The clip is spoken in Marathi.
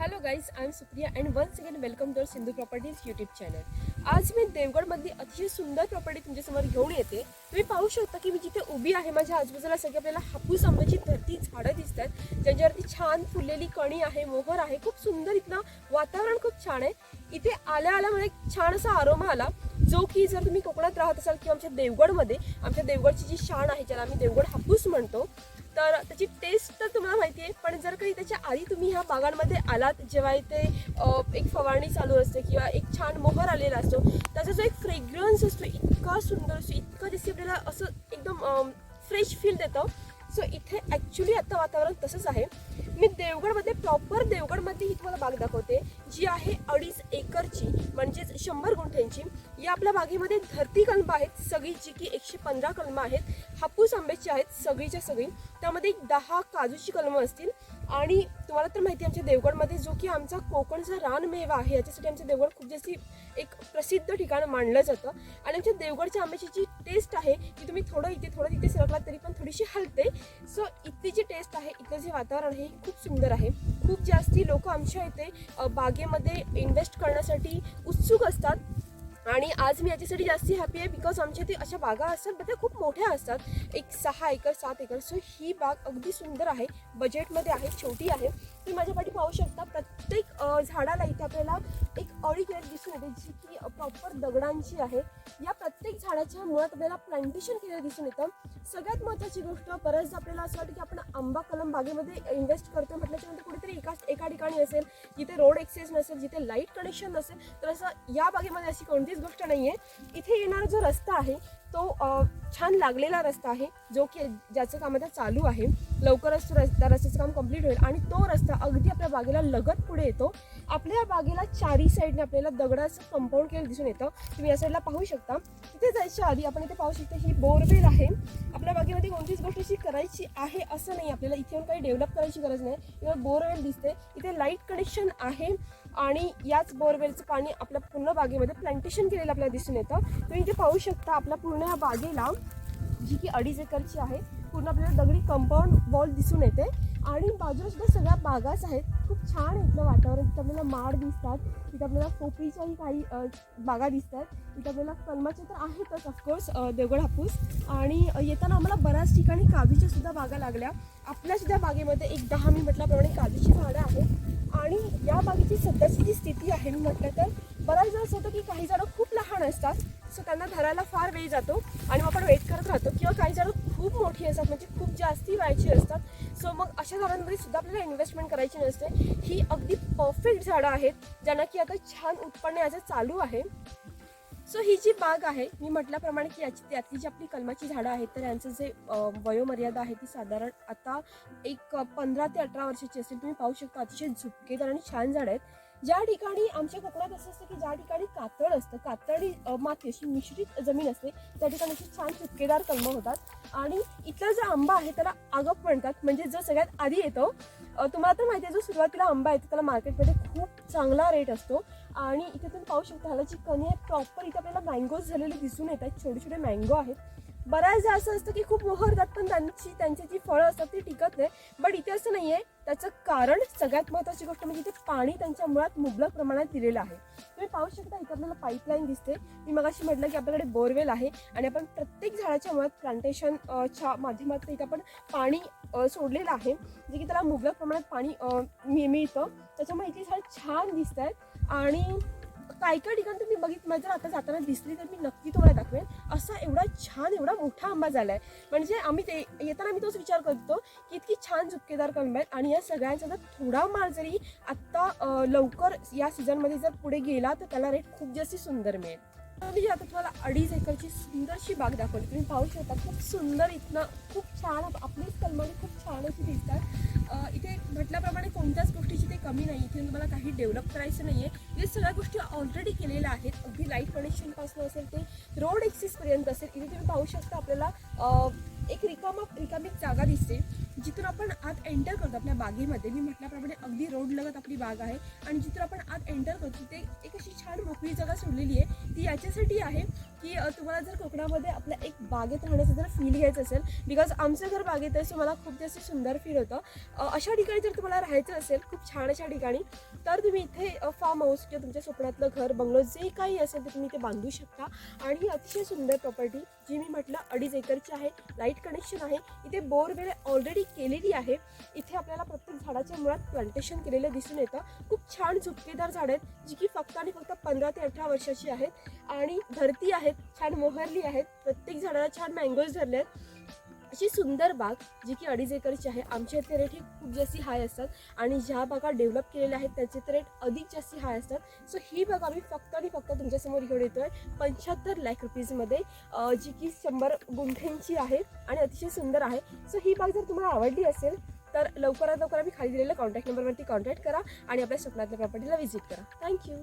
Hello guys I am Supriya and once again welcome to Sindhu properties YouTube channel आज मी देवगडमधली अतिशय सुंदर प्रॉपर्टी तुमच्यासमोर घेऊन येते. तुम्ही पाहू शकता की मी जिथे उभी आहे माझ्या आजूबाजूला सगळी आपल्याला हापूस आंब्याची धरती झाडं दिसत आहेत ज्यांच्यावरती छान फुललेली कणी आहे मोहर आहे. खूप सुंदर इथलं वातावरण खूप छान आहे. इथे आल्या आल्या मला एक छान असा आरोमा आला जो की जर तुम्ही कोकणात राहत असाल किंवा आमच्या देवगडमध्ये आमच्या देवगडची जी शान आहे ज्याला आम्ही देवगड हापूस म्हणतो तर त्याची टेस्ट तर तुम्हाला माहिती आहे पण जर काही त्याच्या आधी तुम्ही ह्या बागांमध्ये आलात जेव्हा इथे एक फवारणी चालू असते किंवा एक छान मोहर आलेला असतो त्याचा जो एक फ्रेग्रन्स असतो इतका सुंदर असतो इतका जसे आपल्याला असं एकदम फ्रेश फील देतं. सो इथे ॲक्च्युली आता वातावरण तसंच आहे. मी देवगडमध्ये प्रॉपर देवगडमध्ये ही तुम्हाला बाग दाखवते. जी आहे अडीच एकरची म्हणजेच शंभर गुंठ्यांची. या आपल्या बागेमध्ये धरती कलम आहेत सगळी जी की एकशे पंधरा कलमं आहेत. हापूस आंब्याची आहेत सगळीच्या सगळी. त्यामध्ये एक दहा काजूची कलमं असतील. आणि तुम्हाला तर माहिती आहे आमच्या देवगडमध्ये जो की आमचा कोकणचा रानमेवा आहे याच्यासाठी आमचं देवगड खूप जास्ती एक प्रसिद्ध ठिकाण मानलं जातं. आणि आमच्या देवगडच्या आंब्याची जी टेस्ट आहे ती तुम्ही थोडं इथे थोडं तिथे सरकलात तरी पण थोडीशी हलते. सो इथली जी टेस्ट आहे इथलं जे वातावरण आहे हे खूप सुंदर आहे. खूप जास्ती लोक आमच्या इथे बागेमध्ये इन्व्हेस्ट करण्यासाठी उत्सुक असतात. आणि आज मी याच्यासाठी जास्ती हॅपी आहे बिकॉज आमच्या इथे अशा बागा असतात पण त्या खूप मोठ्या असतात. एक सहा एकर सात एकर. सो ही बाग अगदी सुंदर आहे. बजेटमध्ये आहे छोटी आहे. तुम्ही माझ्या पाठी पाहू शकता प्रत्येक झाडाला इथे आपल्याला एक अळी केलेली दिसून येते जी की प्रॉपर दगडांची आहे. या प्रत्येक झाडाच्या मुळात आपल्याला प्लांटेशन केलेलं दिसून येतं. सगळ्यात महत्त्वाची गोष्ट बऱ्याचदा आपल्याला असं वाटतं की आपण आंबा कलम बागेमध्ये इन्व्हेस्ट करतो म्हटल्याच्यानंतर कुठेतरी एका एका ठिकाणी असेल जिथे रोड एक्सेस नसेल जिथे लाइट कनेक्शन नसेल तर असं या बागेमध्ये अशी कोणतीच गोष्ट नाही आहे इथे येणारा जो रस्ता आहे तो छान लागलेला रस्ता आहे जो की ज्याचं काम आता चालू आहे. लवकरच तो रस्ता रस्त्याचं काम कंप्लीट होईल आणि तो रस्ता अगदी आपल्या बागेला लगत पुढे येतो. आपल्या बागेला चारी साईडने आपल्याला दगडाचं कंपाऊंड केलं दिसून येतं. तुम्ही या साईडला पाहू शकता. तिथे जायच्या आधी आपण इथे पाहू शकतो ही बोरवेल आहे. आपल्या बागेमध्ये कोणतीच गोष्ट अशी करायची आहे असं नाही. आपल्याला इथे येऊन काही डेव्हलप करायची गरज नाही. किंवा बोरवेल दिसते. इथे लाइट कनेक्शन आहे. आणि याच बोरवेलचं पाणी आपल्या पूर्ण बागेमध्ये प्लांटेशन केलेलं आपल्याला दिसून येतं. तुम्ही इथे पाहू शकता आपल्या पूर्ण या बागेला जी की अडीच एकरची आहे पूर्ण आपल्याला दगडी कंपाऊंड वॉल दिसून येते. आणि बाजूला सुद्धा सगळ्या बागाच आहेत. खूप छान आहे इथलं वातावरण. तिथं आपल्याला माड दिसतात. तिथं आपल्याला पोपळीच्याही काही बागा दिसतात. तिथं आपल्याला कलमाचे तर आहेतच ऑफकोर्स देवगड हापूस. आणि येताना आम्हाला बऱ्याच ठिकाणी काजूच्या सुद्धा बागा लागल्या. आपल्या सुद्धा बागेमध्ये एक दहा मी म्हटल्याप्रमाणे काजूची झाडं आहेत. आणि या बागेची सध्याची जी स्थिती आहे मी म्हटलं तर बऱ्याचदा असं होतं की काही झाडं खूप लहान असतात. सो त्यांना धरायला फार वेळ जातो. आणि मग आपण वेट करत राहतो. किंवा काही झाडं खूप मोठी असतात म्हणजे खूप जास्ती व्हायची असतात. सो मग अशा झाडांमध्ये सुद्धा आपल्याला इन्व्हेस्टमेंट करायची नसते. ही अगदी परफेक्ट झाडं आहेत ज्यांना की आता छान उत्पन्न याचं चालू आहे. सो ही जी बाग आहे मी म्हटल्याप्रमाणे की याची त्यातली जी आपली कलमाची झाडं आहेत तर यांचं जे वयोमर्यादा आहे ती साधारण आता एक पंधरा ते अठरा वर्षाची असेल. तुम्ही पाहू शकता अतिशय झुपकेदार आणि छान झाडं आहेत. ज्या ठिकाणी आमच्या कोकणात असं असतं की ज्या ठिकाणी कातळ असतं कातळी माती अशी मिश्रित जमीन असते त्या ठिकाणी अशी छान चुटकेदार कलम होतात. आणि इथला जो आंबा आहे त्याला आगप म्हणतात म्हणजे जो सगळ्यात आधी येतो. तुम्हाला तर माहिती आहे जो सुरुवातीला आंबा येतो त्याला मार्केटमध्ये खूप चांगला रेट असतो. आणि इथे तुम्ही पाहू शकता ह्याला जी कणी आहे प्रॉपर इथे आपल्याला मँगोज झालेले दिसून येत आहेत छोटे छोटे मँगो आहेत. बऱ्याचदा असं असतं की खूप मोहरतात पण त्यांची त्यांची जी फळं असतात ती टिकत नाही. बट इथे असं नाही आहे त्याचं कारण सगळ्यात महत्त्वाची गोष्ट म्हणजे इथे पाणी त्यांच्या मुळात मुबलक प्रमाणात दिलेलं आहे. तुम्ही पाहू शकता इथे आपल्याला पाईपलाईन दिसते. मी मगाशी म्हटलं की आपल्याकडे बोरवेल आहे आणि आपण प्रत्येक झाडाच्या मुळात प्लांटेशन च्या माध्यमातून इथे आपण पाणी सोडलेलं आहे. जे की त्याला मुबलक प्रमाणात पाणी मिळतं. त्याच्यामुळे इथे झाड छान दिसत आहेत आणि काही काही ठिकाणी तुम्ही बघित जर आता जाताना दिसली तर मी नक्की तुम्हाला दाखवेन. असा एवढा छान एवढा मोठा आंबा झाला आहे म्हणजे आम्ही ते येताना मी तोच विचार करतो की इतकी छान झुपकेदार कलम आहेत आणि या सगळ्यांचा जर थोडा माल जरी आत्ता लवकर या सीझनमध्ये जर पुढे गेला तर त्याला रेट खूप जास्ती सुंदर मिळेल. मी आता तुम्हाला अडीच बाग दाखवली. तुम्ही पाहू शकता खूप सुंदर इथनं खूप छान आपलीच कलमाने खूप छान अशी दिसतात. इथे म्हटल्याप्रमाणे कोणत्याच गोष्टीची ते कमी नाही इथे तुम्हाला काही डेव्हलप करायचं नाही आहे इथे सगळ्या गोष्टी ऑलरेडी केलेल्या आहेत. अगदी लाइट कनेक्शनपासून असेल ते रोड एक्सेसपर्यंत असेल. इथे तुम्ही पाहू शकता आपल्याला एक रिकामा रिकामी जागा दिसते. जिथून आपण आत एंटर करतो आपल्या बागेमध्ये. मी म्हटल्याप्रमाणे अगदी रोड लगत आपली बाग आहे. आणि जिथून आपण आत एंटर करतो ते एक अशी छान मोकळी जागा सोडलेली आहे. ती याच्यासाठी आहे की तुम्हाला जर कोकणामध्ये आपल्या एक बागेत राहण्याचं जर फील घ्यायचं असेल बिकॉज आमचं घर बागेत आहे सो मला खूप जास्त सुंदर फील होतं. अशा ठिकाणी जर तुम्हाला राहायचं असेल खूप छान अशा ठिकाणी तर तुम्ही इथे फार्म हाऊस किंवा तुमच्या स्वप्नातलं घर बंगलो जे काही असेल ते तुम्ही इथे बांधू शकता. आणि ही अतिशय सुंदर प्रॉपर्टी जी मी म्हटलं अडीच एकरची आहे लाइट कनेक्शन आहे. इथे बोरवेल ऑलरेडी केलेली आहे. इथे आपल्याला प्रत्येक झाडाच्या मुळात प्लांटेशन केलेलं दिसून येतं. खूप छान झुपकेदार झाड आहेत जी की फक्त आणि फक्त पंधरा ते अठरा वर्षाची आहेत. आणि धरती आहेत छान मोहरली आहेत. प्रत्येक झाडाला छान मँगोज धरले आहेत. अशी सुंदर बाग जी की अडीच एकरची आहे. आमच्या इथे रेट ही खूप जास्ती हाय असतात आणि ज्या बागा डेव्हलप केलेल्या आहेत त्याचे तर रेट अधिक जास्ती हाय असतात. सो ही बाग आम्ही फक्त आणि फक्त तुमच्यासमोर घेऊन येतो आहे पंच्याहत्तर लॅक रुपीजमध्ये जी की शंभर गुंठ्यांची आहे आणि अतिशय सुंदर आहे. सो ही बाग जर तुम्हाला आवडली असेल तर लवकरात लवकर आम्ही खाली दिलेल्या कॉन्टॅक्ट नंबरवरती कॉन्टॅक्ट करा आणि आपल्या स्वप्नातल्या प्रॉपर्टीला व्हिजिट करा. थँक्यू